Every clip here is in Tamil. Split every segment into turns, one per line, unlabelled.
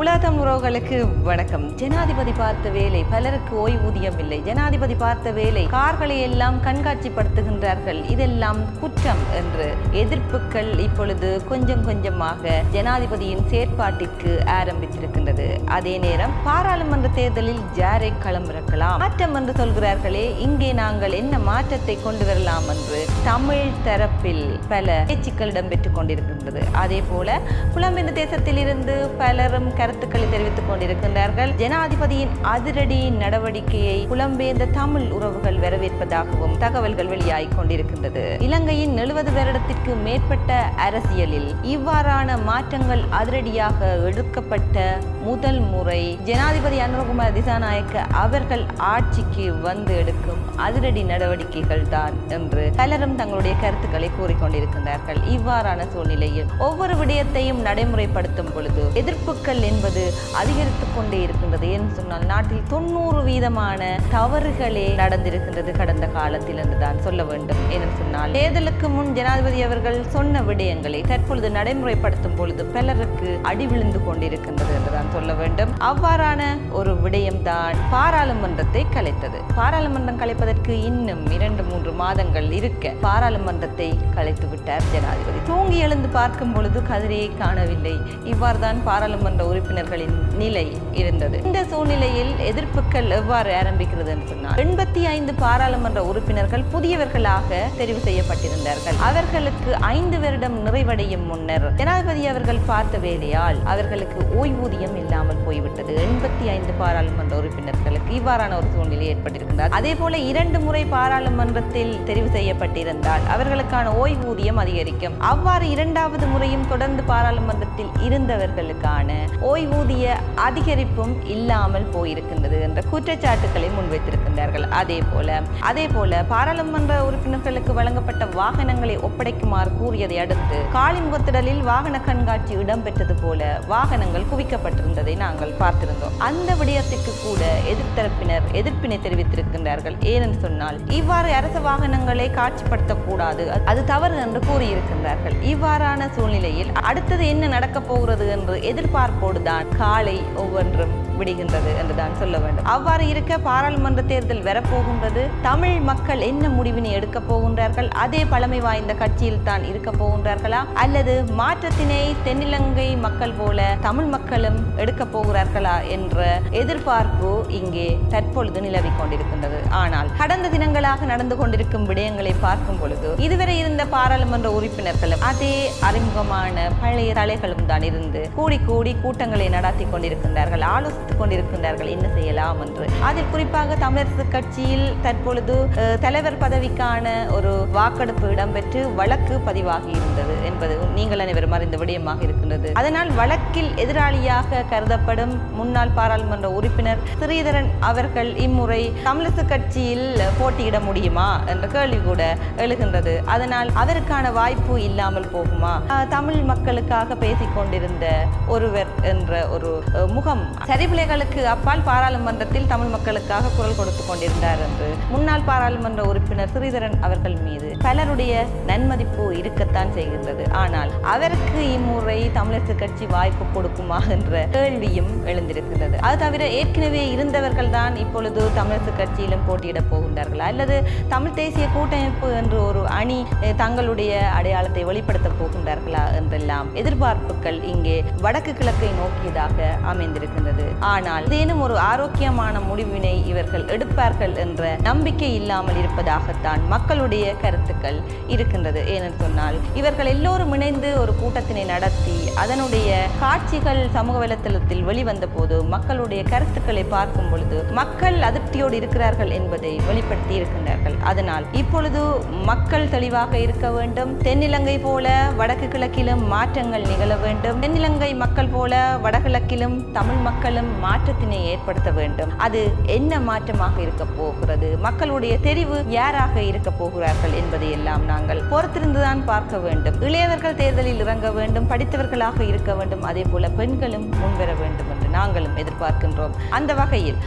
உலகம் உறவுகளுக்கு வணக்கம் ஜனாதிபதி பார்த்த வேலை பலருக்கு ஓய்வூதியம் இல்லை ஜனாதிபதி பார்த்த வேலை கார்களை எல்லாம் கண்காட்சிப்படுத்துகின்றார்கள் இதெல்லாம் குற்றம் என்று எதிர்ப்புகள் இப்பொழுது கொஞ்சம் கொஞ்சமாக ஜனாதிபதியின் செயற்பாட்டிற்கு ஆரம்பித்திருக்கின்றது அதே நேரம் பாராளுமன்ற தேர்தலில் ஜாரை களமிறக்கலாம் மாற்றம் என்று சொல்கிறார்களே இங்கே நாங்கள் என்ன மாற்றத்தை கொண்டு வரலாம் என்று தமிழ் தரப்பில் பல பேச்சுக்கள் இடம்பெற்றுக் கொண்டிருக்கின்றது அதே போல தேசத்தில் தேசத்திலிருந்து பலரும் கருத்துக்களை தெரிவித்துக் கொண்டிருக்கின்றார்கள் ஜனாதிபதியின் அதிரடி நடவடிக்கையை புலம்பெயர்ந்த தமிழ் உறவுகள் வரவேற்பதாகவும் தகவல்கள் வெளியாகிக் கொண்டிருக்கின்றது இலங்கையின் எழுபது வருடத்திற்கு மேற்பட்ட அரசியலில் இவ்வாறான மாற்றங்கள் அதிரடியாக எடுக்கப்பட்ட முதல் முறை ஜனாதிபதி அனுரகுமார் திசாநாயக்க அவர்கள் ஆட்சிக்கு வந்து எடுக்கும் அதிரடி நடவடிக்கைகள் தான் என்று பலரும் தங்களுடைய கருத்துக்களை கூறிக்கொண்டிருக்கின்றார்கள் இவ்வாறான சூழ்நிலையில் ஒவ்வொரு விடயத்தையும் நடைமுறைப்படுத்தும் பொழுது எதிர்ப்புகள் என்பது அதிகரித்து கொண்டே இருக்கின்றது என்று சொன்னால் நாட்டில் தொண்ணூறு வீதமான தவறுகளே நடந்திருக்கின்றது கடந்த காலத்தில் என்றுதான் சொல்ல வேண்டும் என்று சொன்னால் தேர்தலுக்கு முன் ஜனாதிபதி அவர்கள் சொன்ன விடயங்களை தற்பொழுது நடைமுறைப்படுத்தும் பொழுது பலருக்கு அடி விழுந்து கொண்டிருக்கின்றது என்றுதான் சொல்ல வேண்டும் அவ்வாறான ஒரு விடயம்தான் பாராளுமன்றத்தை கலைத்தது பாராளுமன்றம் கலைப்பதற்கு இன்னும் இரண்டு மூன்று மாதங்கள் இருக்க பாராளுமன்றத்தை கலைத்து விட்டார் ஜனாதிபதி தூங்கி எழுந்து பார்க்கும் பொழுது கதிரையை காணவில்லை இவ்வாறு தான் பாராளுமன்ற உறுப்பினர் உறுப்பினர்களின் நிலை இருந்தது இந்த சூழ்நிலையில் எதிர்ப்புகள் எவ்வாறு ஆரம்பிக்கிறது என்று சொன்னால் எண்பத்தி ஐந்து பாராளுமன்ற உறுப்பினர்கள் புதியவர்களாக தெரிவு செய்யப்பட்டிருந்தார்கள் அவர்களுக்கு ஐந்து வருடம் நிறைவடையும் முன்னர் ஜனாதிபதி அவர்கள் பார்த்த வேலையால் அவர்களுக்கு ஓய்வூதியம் இல்லாமல் போய்விட்டது எண்பத்தி ஐந்து பாராளுமன்ற உறுப்பினர்களுக்கு இவ்வாறான ஒரு சூழ்நிலை ஏற்பட்டிருந்தார் அதே போல இரண்டு முறை பாராளுமன்றத்தில் தெரிவு செய்யப்பட்டிருந்தால் அவர்களுக்கான ஓய்வூதியம் அதிகரிக்கும் அவ்வாறு இரண்டாவது முறையும் தொடர்ந்து பாராளுமன்றத்தில் இருந்தவர்களுக்கான ஓய்வூதிய அதிகரிப்பும் இல்லாமல் போயிருக்கின்றது என்ற குற்றச்சாட்டுக்களை முன்வைத்திருக்கின்றார்கள் அதே போல அதே போல பாராளுமன்ற உறுப்பினர்களுக்கு வழங்கப்பட்ட வாகனங்களை ஒப்படைக்குமாறு கூறியதை அடுத்து காளிமுகத்திடலில் வாகன கண்காட்சி இடம்பெற்றது போல வாகனங்கள் குவிக்கப்பட்டிருந்ததை நாங்கள் பார்த்திருந்தோம் அந்த விடயத்திற்கு கூட எதிர்த்தரப்பினர் எதிர்ப்பினை தெரிவித்திருக்கின்றார்கள் ஏனென்று சொன்னால் இவ்வாறு அரச வாகனங்களை காட்சிப்படுத்தக்கூடாது அது தவறு என்று கூறியிருக்கின்றார்கள் இவ்வாறான சூழ்நிலையில் அடுத்தது என்ன நடக்கப் போகிறது என்று எதிர்பார்ப்போடு தான் காலை ஒவ்வொன்றும் விடுகின்றது என்றுதான் சொல்ல வேண்டும் அவ்வாறு இருக்க பாராளுமன்ற தேர்தல் வரப்போகின்றது தமிழ் மக்கள் என்ன முடிவினை எடுக்க போகின்றார்கள் அதே பழமை வாய்ந்த கட்சியில் தான் இருக்க போகின்றார்களா அல்லது மாற்றத்தினை தென்னிலங்கை மக்கள் போல தமிழ் மக்களும் எடுக்க போகிறார்களா என்ற எதிர்பார்ப்பு இங்கே தற்பொழுது நிலவி கொண்டிருக்கின்றது ஆனால் கடந்த தினங்களாக நடந்து கொண்டிருக்கும் விடயங்களை பார்க்கும் பொழுது இதுவரை இருந்த பாராளுமன்ற உறுப்பினர்களும் அதே அறிமுகமான பழைய தலைகளும் தான் இருந்து கூடி கூடி கூட்ட கூட்டங்களை நடத்தி கொண்டிருக்கின்றார்கள் ஆலோசித்துக் கொண்டிருக்கின்றார்கள் என்ன செய்யலாம் என்று அதில் குறிப்பாக தமிழரசு கட்சியில் தற்பொழுது தலைவர் பதவிக்கான ஒரு வாக்கெடுப்பு இடம்பெற்று வழக்கு பதிவாகி இருந்தது என்பது நீங்கள் அனைவரும் அறிந்த விடயமாக இருக்கின்றது அதனால் வழக்கில் எதிராளியாக கருதப்படும் முன்னாள் பாராளுமன்ற உறுப்பினர் ஸ்ரீதரன் அவர்கள் இம்முறை தமிழரசு கட்சியில் போட்டியிட முடியுமா என்ற கேள்வி கூட எழுகின்றது அதனால் அவருக்கான வாய்ப்பு இல்லாமல் போகுமா தமிழ் மக்களுக்காக பேசிக்கொண்டிருந்த ஒருவர் என்ற ஒரு முகம் பிள்ளைகளுக்கு அப்பால் பாராளுமன்றத்தில் தமிழ் மக்களுக்காக குரல் கொடுத்து கொண்டிருந்தார் என்று முன்னாள் பாராளுமன்ற உறுப்பினர் ஸ்ரீதரன் அவர்கள் மீது பலருடைய நன்மதிப்பு இருக்கத்தான் செய்கின்றது ஆனால் அவருக்கு இம்முறை தமிழரசு கட்சி வாய்ப்பு கொடுக்குமா என்ற கேள்வியும் எழுந்திருக்கின்றது அது தவிர ஏற்கனவே இருந்தவர்கள் தான் இப்பொழுது தமிழரசு கட்சியிலும் போட்டியிடப் போகின்றார்கள் அல்லது தமிழ் தேசிய கூட்டமைப்பு என்று ஒரு அணி தங்களுடைய அடையாளத்தை வெளிப்படுத்தப் போகின்றார்களா என்றெல்லாம் எதிர்பார்ப்புகள் இங்கே வடக்கு கிழக்கை நோக்கியதாக அமைந்திருக்கின்றது ஆனால் ஏதேனும் ஒரு ஆரோக்கியமான முடிவினை இவர்கள் எடுப்பார்கள் என்ற நம்பிக்கை இல்லாமல் இருப்பதாகத்தான் மக்களுடைய கருத்துக்கள் இருக்கின்றது ஏனென்று சொன்னால் இவர்கள் எல்லோரும் இணைந்து ஒரு கூட்டத்தினை நடத்தி அதனுடைய காட்சிகள் சமூக வலைத்தளத்தில் வெளிவந்த போது மக்களுடைய கருத்துக்களை பார்க்கும் பொழுது மக்கள் அது சக்தியோடு இருக்கிறார்கள் என்பதை வெளிப்படுத்தி இருக்கின்றார்கள் அதனால் இப்பொழுது மக்கள் தெளிவாக இருக்க வேண்டும் தென்னிலங்கை போல வடக்கு கிழக்கிலும் மாற்றங்கள் நிகழ வேண்டும் தென்னிலங்கை மக்கள் போல வடகிழக்கிலும் தமிழ் மக்களும் மாற்றத்தினை ஏற்படுத்த வேண்டும் அது என்ன மாற்றமாக இருக்க போகிறது மக்களுடைய தெரிவு யாராக இருக்க போகிறார்கள் என்பதை எல்லாம் நாங்கள் பொறுத்திருந்துதான் பார்க்க வேண்டும் இளையவர்கள் தேர்தலில் இறங்க வேண்டும் படித்தவர்களாக இருக்க வேண்டும் அதே போல பெண்களும் முன்வர வேண்டும் என்று நாங்களும் எதிர்பார்க்கின்றோம் அந்த வகையில்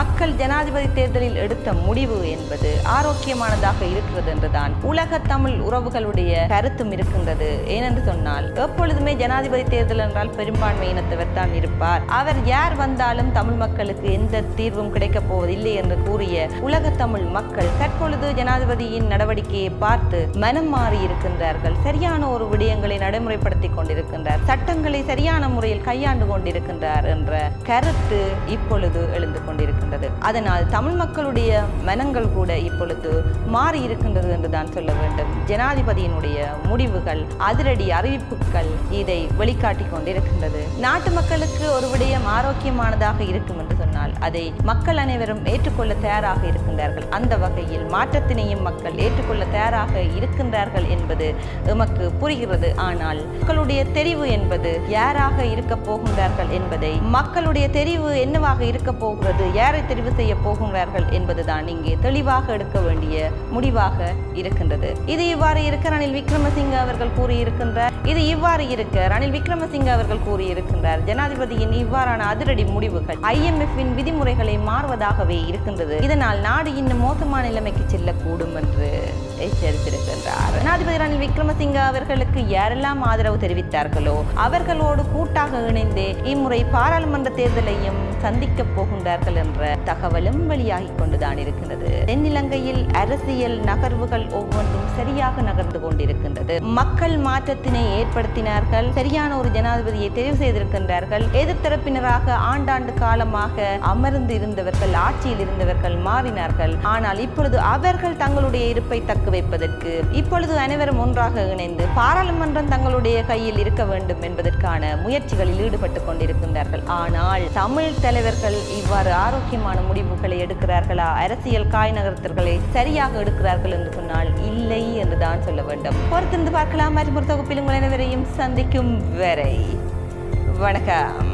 மக்கள் ஜனாதிபதி ஜனாதிபதி தேர்தலில் எடுத்த முடிவு என்பது ஆரோக்கியமானதாக இருக்கிறது என்றுதான் உலக தமிழ் உறவுகளுடைய கருத்தும் இருக்கின்றது ஏனென்று சொன்னால் எப்பொழுதுமே ஜனாதிபதி தேர்தல் என்றால் பெரும்பான்மை இனத்தவர் தான் இருப்பார் அவர் யார் வந்தாலும் தமிழ் மக்களுக்கு எந்த தீர்வும் கிடைக்கப் போவதில்லை என்று கூறிய உலக தமிழ் மக்கள் தற்பொழுது ஜனாதிபதியின் நடவடிக்கையை பார்த்து மனம் மாறி இருக்கின்றார்கள் சரியான ஒரு விடயங்களை நடைமுறைப்படுத்தி கொண்டிருக்கின்றார் சட்டங்களை சரியான முறையில் கையாண்டு கொண்டிருக்கின்றார் என்ற கருத்து இப்பொழுது எழுந்து கொண்டிருக்கின்றது அதனால் ஆனால் தமிழ் மக்களுடைய மனங்கள் கூட இப்பொழுது மாறி இருக்கின்றது என்று தான் சொல்ல வேண்டும் ஜனாதிபதியினுடைய முடிவுகள் அதிரடி அறிவிப்புகள் இதை வெளிக்காட்டி கொண்டிருக்கின்றது நாட்டு மக்களுக்கு ஒரு விடயம் ஆரோக்கியமானதாக இருக்கும் என்று சொன்னால் அதை மக்கள் அனைவரும் ஏற்றுக்கொள்ள தயாராக இருக்கின்றார்கள் அந்த வகையில் மாற்றத்தினையும் மக்கள் ஏற்றுக்கொள்ள தயாராக இருக்கின்றார்கள் என்பது எமக்கு புரிகிறது ஆனால் மக்களுடைய தெரிவு என்பது யாராக இருக்க போகின்றார்கள் என்பதை மக்களுடைய தெரிவு என்னவாக இருக்க போகிறது யாரை தெரிவு செய்ய போ போகின்றார்கள் என்பதுதான் இங்கே தெளிவாக எடுக்க வேண்டிய முடிவாக இருக்கின்றது இது இவ்வாறு அணில் விக்ரமசிங்க அவர்கள் கூறியிருக்கின்றார் இது இவ்வாறு இருக்க ரணில் விக்ரமசிங்க அவர்கள் கூறியிருக்கின்றார் ஜனாதிபதியின் இவ்வாறான அதிரடி முடிவுகள் ஐஎம்எஃபின் விதிமுறைகளை மாறுவதாகவே இருக்கின்றது இதனால் நாடு இன்னும் மோசமான நிலைமைக்கு செல்லக்கூடும் என்று எச்சரித்திருக்கின்றார் ஜனாதிபதி ரணில் விக்ரமசிங்க அவர்களுக்கு யாரெல்லாம் ஆதரவு தெரிவித்தார்களோ அவர்களோடு கூட்டாக இணைந்து இம்முறை பாராளுமன்ற தேர்தலையும் சந்திக்க போகின்றார்கள் என்ற தகவலும் வெளியாகி கொண்டுதான் இருக்கின்றது தென்னிலங்கையில் அரசியல் நகர்வுகள் ஒவ்வொன்றும் சரியாக நகர்ந்து கொண்டிருக்கின்றது மக்கள் மாற்றத்தினை ஏற்படுத்தினார்கள் சரியான ஒரு ஜனாதிபதியை தெரிவு செய்திருக்கின்றார்கள் எதிர்த்தரப்பினராக ஆண்டாண்டு காலமாக அமர்ந்து இருந்தவர்கள் ஆட்சியில் இருந்தவர்கள் மாறினார்கள் ஆனால் இப்பொழுது அவர்கள் தங்களுடைய இருப்பை தக்க வைப்பதற்கு இப்பொழுது அனைவரும் ஒன்றாக இணைந்து பாராளுமன்றம் தங்களுடைய கையில் இருக்க வேண்டும் என்பதற்கான முயற்சிகளில் ஈடுபட்டுக் கொண்டிருக்கின்றார்கள் ஆனால் தமிழ் தலைவர்கள் இவ்வாறு ஆரோக்கியமான முடிவுகளை எடுக்கிறார்களா அரசியல் காய் நகர்த்தர்களை சரியாக எடுக்கிறார்கள் என்று சொன்னால் இல்லை என்றுதான் சொல்ல வேண்டும் பொறுத்திருந்து பார்க்கலாம் அறிமுறை தொகுப்பில் உங்களை அனைவரையும் சந்திக்கும் வரை வணக்கம்